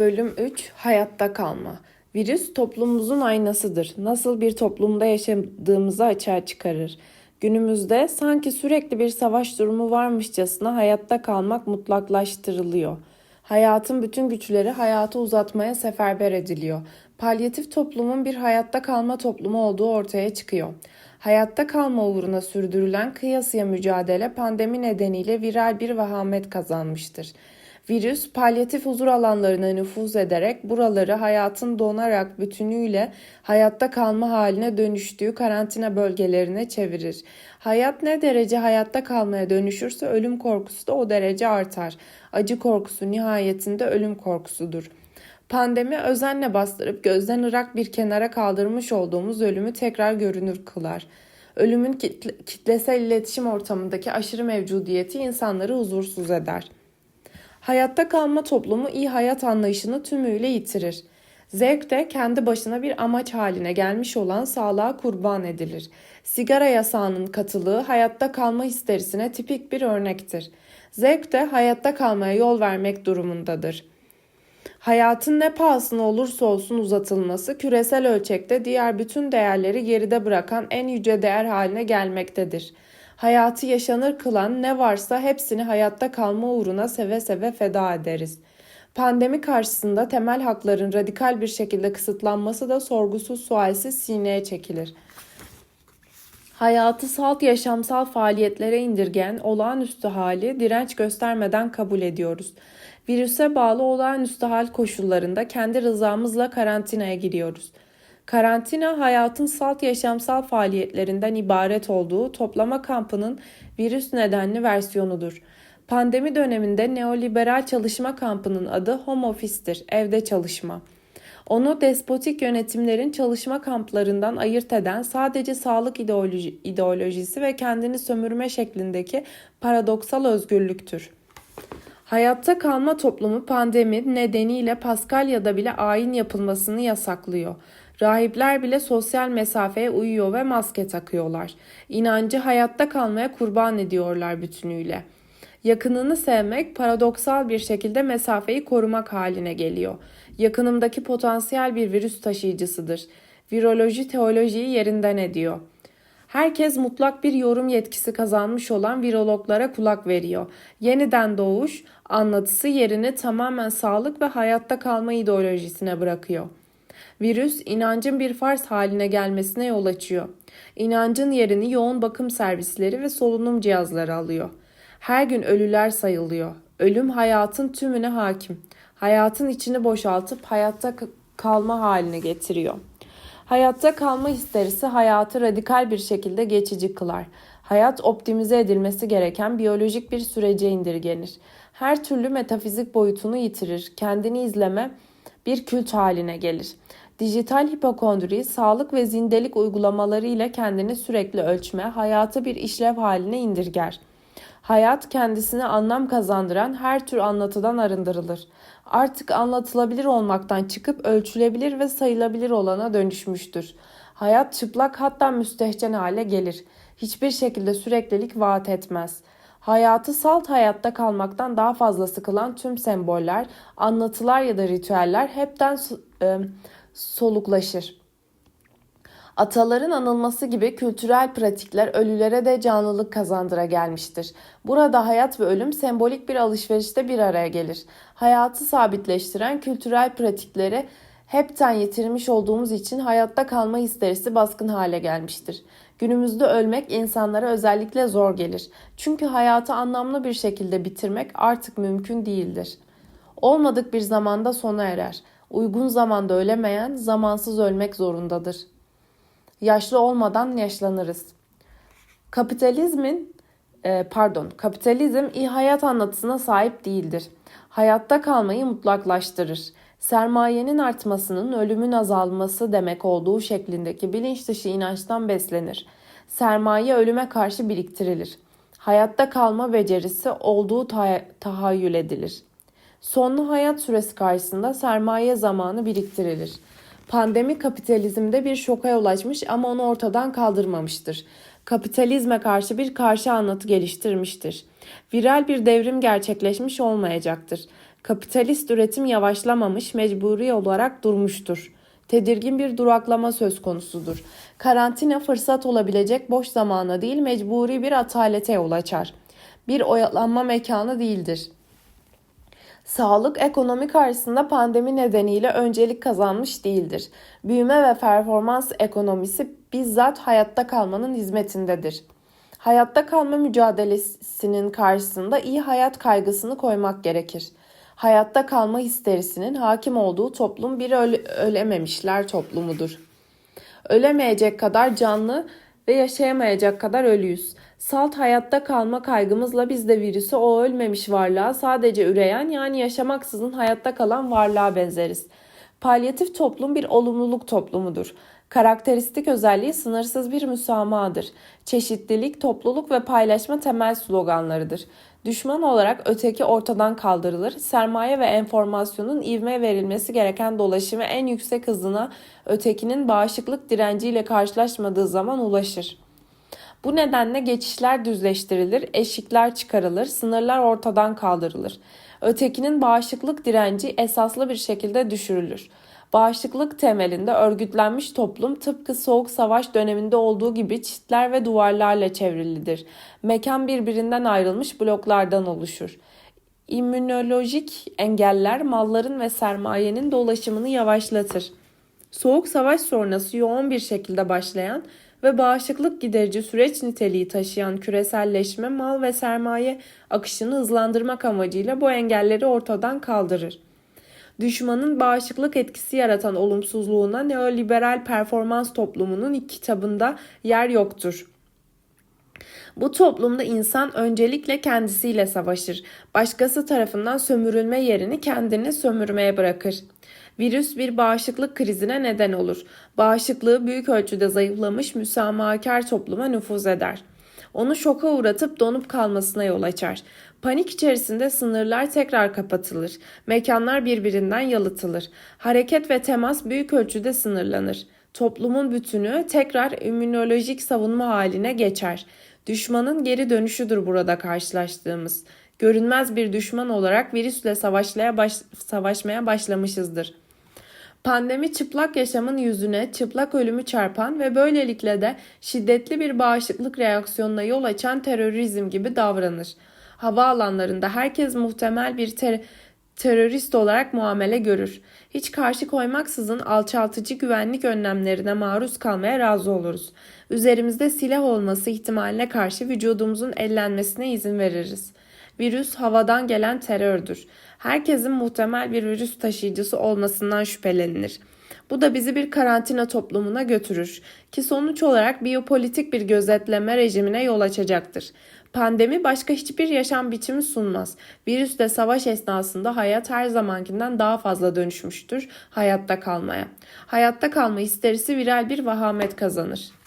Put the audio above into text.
Bölüm 3 Hayatta kalma. Virüs toplumumuzun aynasıdır. Nasıl bir toplumda yaşadığımızı açığa çıkarır. Günümüzde sanki sürekli bir savaş durumu varmışçasına hayatta kalmak mutlaklaştırılıyor. Hayatın bütün güçleri hayatı uzatmaya seferber ediliyor. Palyatif toplumun bir hayatta kalma toplumu olduğu ortaya çıkıyor. Hayatta kalma uğruna sürdürülen kıyasıya mücadele pandemi nedeniyle viral bir vahamet kazanmıştır. Virüs palyatif huzur alanlarına nüfuz ederek buraları hayatın donarak bütünüyle hayatta kalma haline dönüştüğü karantina bölgelerine çevirir. Hayat ne derece hayatta kalmaya dönüşürse ölüm korkusu da o derece artar. Acı korkusu nihayetinde ölüm korkusudur. Pandemi özenle bastırıp gözden ırak bir kenara kaldırmış olduğumuz ölümü tekrar görünür kılar. Ölümün kitle- kitlesel iletişim ortamındaki aşırı mevcudiyeti insanları huzursuz eder. Hayatta kalma toplumu iyi hayat anlayışını tümüyle yitirir. Zevk de kendi başına bir amaç haline gelmiş olan sağlığa kurban edilir. Sigara yasağının katılığı hayatta kalma histerisine tipik bir örnektir. Zevk de hayatta kalmaya yol vermek durumundadır. Hayatın ne pahasına olursa olsun uzatılması küresel ölçekte diğer bütün değerleri geride bırakan en yüce değer haline gelmektedir. Hayatı yaşanır kılan ne varsa hepsini hayatta kalma uğruna seve seve feda ederiz. Pandemi karşısında temel hakların radikal bir şekilde kısıtlanması da sorgusuz sualsiz sineye çekilir. Hayatı salt yaşamsal faaliyetlere indirgen olağanüstü hali direnç göstermeden kabul ediyoruz. Virüse bağlı olağanüstü hal koşullarında kendi rızamızla karantinaya giriyoruz. Karantina hayatın salt yaşamsal faaliyetlerinden ibaret olduğu toplama kampının virüs nedenli versiyonudur. Pandemi döneminde neoliberal çalışma kampının adı home office'tir, evde çalışma. Onu despotik yönetimlerin çalışma kamplarından ayırt eden sadece sağlık ideoloji, ideolojisi ve kendini sömürme şeklindeki paradoksal özgürlüktür. Hayatta kalma toplumu pandemi nedeniyle Paskalya'da bile ayin yapılmasını yasaklıyor. Rahipler bile sosyal mesafeye uyuyor ve maske takıyorlar. İnancı hayatta kalmaya kurban ediyorlar bütünüyle. Yakınını sevmek paradoksal bir şekilde mesafeyi korumak haline geliyor. Yakınımdaki potansiyel bir virüs taşıyıcısıdır. Viroloji teolojiyi yerinden ediyor. Herkes mutlak bir yorum yetkisi kazanmış olan virologlara kulak veriyor. Yeniden doğuş anlatısı yerini tamamen sağlık ve hayatta kalma ideolojisine bırakıyor. Virüs inancın bir farz haline gelmesine yol açıyor. İnancın yerini yoğun bakım servisleri ve solunum cihazları alıyor. Her gün ölüler sayılıyor. Ölüm hayatın tümüne hakim. Hayatın içini boşaltıp hayatta kalma haline getiriyor. Hayatta kalma histerisi hayatı radikal bir şekilde geçici kılar. Hayat optimize edilmesi gereken biyolojik bir sürece indirgenir. Her türlü metafizik boyutunu yitirir. Kendini izleme bir kült haline gelir. Dijital hipokondri, sağlık ve zindelik uygulamaları ile kendini sürekli ölçme, hayatı bir işlev haline indirger. Hayat kendisine anlam kazandıran her tür anlatıdan arındırılır. Artık anlatılabilir olmaktan çıkıp ölçülebilir ve sayılabilir olana dönüşmüştür. Hayat çıplak hatta müstehcen hale gelir. Hiçbir şekilde süreklilik vaat etmez. Hayatı salt hayatta kalmaktan daha fazla sıkılan tüm semboller, anlatılar ya da ritüeller hepten e, soluklaşır. Ataların anılması gibi kültürel pratikler ölülere de canlılık kazandıra gelmiştir. Burada hayat ve ölüm sembolik bir alışverişte bir araya gelir. Hayatı sabitleştiren kültürel pratikleri hepten yitirmiş olduğumuz için hayatta kalma histerisi baskın hale gelmiştir. Günümüzde ölmek insanlara özellikle zor gelir. Çünkü hayatı anlamlı bir şekilde bitirmek artık mümkün değildir. Olmadık bir zamanda sona erer. Uygun zamanda ölemeyen zamansız ölmek zorundadır. Yaşlı olmadan yaşlanırız. Kapitalizmin e, pardon, kapitalizm iyi hayat anlatısına sahip değildir. Hayatta kalmayı mutlaklaştırır. Sermayenin artmasının ölümün azalması demek olduğu şeklindeki bilinç dışı inançtan beslenir. Sermaye ölüme karşı biriktirilir. Hayatta kalma becerisi olduğu tahayyül edilir. Sonlu hayat süresi karşısında sermaye zamanı biriktirilir. Pandemi kapitalizmde bir şoka yol açmış ama onu ortadan kaldırmamıştır. Kapitalizme karşı bir karşı anlatı geliştirmiştir. Viral bir devrim gerçekleşmiş olmayacaktır. Kapitalist üretim yavaşlamamış, mecburi olarak durmuştur. Tedirgin bir duraklama söz konusudur. Karantina fırsat olabilecek boş zamana değil, mecburi bir atalete yol açar. Bir oyalanma mekanı değildir. Sağlık ekonomi karşısında pandemi nedeniyle öncelik kazanmış değildir. Büyüme ve performans ekonomisi bizzat hayatta kalmanın hizmetindedir. Hayatta kalma mücadelesinin karşısında iyi hayat kaygısını koymak gerekir. Hayatta kalma histerisinin hakim olduğu toplum bir öle- ölememişler toplumudur. Ölemeyecek kadar canlı ve yaşayamayacak kadar ölüyüz. Salt hayatta kalma kaygımızla biz de virüsü o ölmemiş varlığa sadece üreyen yani yaşamaksızın hayatta kalan varlığa benzeriz. Palyatif toplum bir olumluluk toplumudur. Karakteristik özelliği sınırsız bir müsamahadır. Çeşitlilik, topluluk ve paylaşma temel sloganlarıdır. Düşman olarak öteki ortadan kaldırılır. Sermaye ve enformasyonun ivme verilmesi gereken dolaşımı en yüksek hızına ötekinin bağışıklık direnciyle karşılaşmadığı zaman ulaşır. Bu nedenle geçişler düzleştirilir, eşikler çıkarılır, sınırlar ortadan kaldırılır. Ötekinin bağışıklık direnci esaslı bir şekilde düşürülür. Bağışıklık temelinde örgütlenmiş toplum tıpkı soğuk savaş döneminde olduğu gibi çitler ve duvarlarla çevrilidir. Mekan birbirinden ayrılmış bloklardan oluşur. İmmünolojik engeller malların ve sermayenin dolaşımını yavaşlatır. Soğuk savaş sonrası yoğun bir şekilde başlayan ve bağışıklık giderici süreç niteliği taşıyan küreselleşme mal ve sermaye akışını hızlandırmak amacıyla bu engelleri ortadan kaldırır. Düşmanın bağışıklık etkisi yaratan olumsuzluğuna neoliberal performans toplumunun kitabında yer yoktur. Bu toplumda insan öncelikle kendisiyle savaşır. Başkası tarafından sömürülme yerini kendini sömürmeye bırakır. Virüs bir bağışıklık krizine neden olur. Bağışıklığı büyük ölçüde zayıflamış müsamahakar topluma nüfuz eder. Onu şoka uğratıp donup kalmasına yol açar. Panik içerisinde sınırlar tekrar kapatılır. Mekanlar birbirinden yalıtılır. Hareket ve temas büyük ölçüde sınırlanır. Toplumun bütünü tekrar immünolojik savunma haline geçer. Düşmanın geri dönüşüdür burada karşılaştığımız. Görünmez bir düşman olarak virüsle savaşmaya, baş, savaşmaya başlamışızdır. Pandemi çıplak yaşamın yüzüne çıplak ölümü çarpan ve böylelikle de şiddetli bir bağışıklık reaksiyonuna yol açan terörizm gibi davranır. Havaalanlarında herkes muhtemel bir ter- terörist olarak muamele görür. Hiç karşı koymaksızın alçaltıcı güvenlik önlemlerine maruz kalmaya razı oluruz. Üzerimizde silah olması ihtimaline karşı vücudumuzun ellenmesine izin veririz. Virüs havadan gelen terördür. Herkesin muhtemel bir virüs taşıyıcısı olmasından şüphelenilir. Bu da bizi bir karantina toplumuna götürür ki sonuç olarak biyopolitik bir gözetleme rejimine yol açacaktır. Pandemi başka hiçbir yaşam biçimi sunmaz. Virüsle savaş esnasında hayat her zamankinden daha fazla dönüşmüştür hayatta kalmaya. Hayatta kalma histerisi viral bir vahamet kazanır.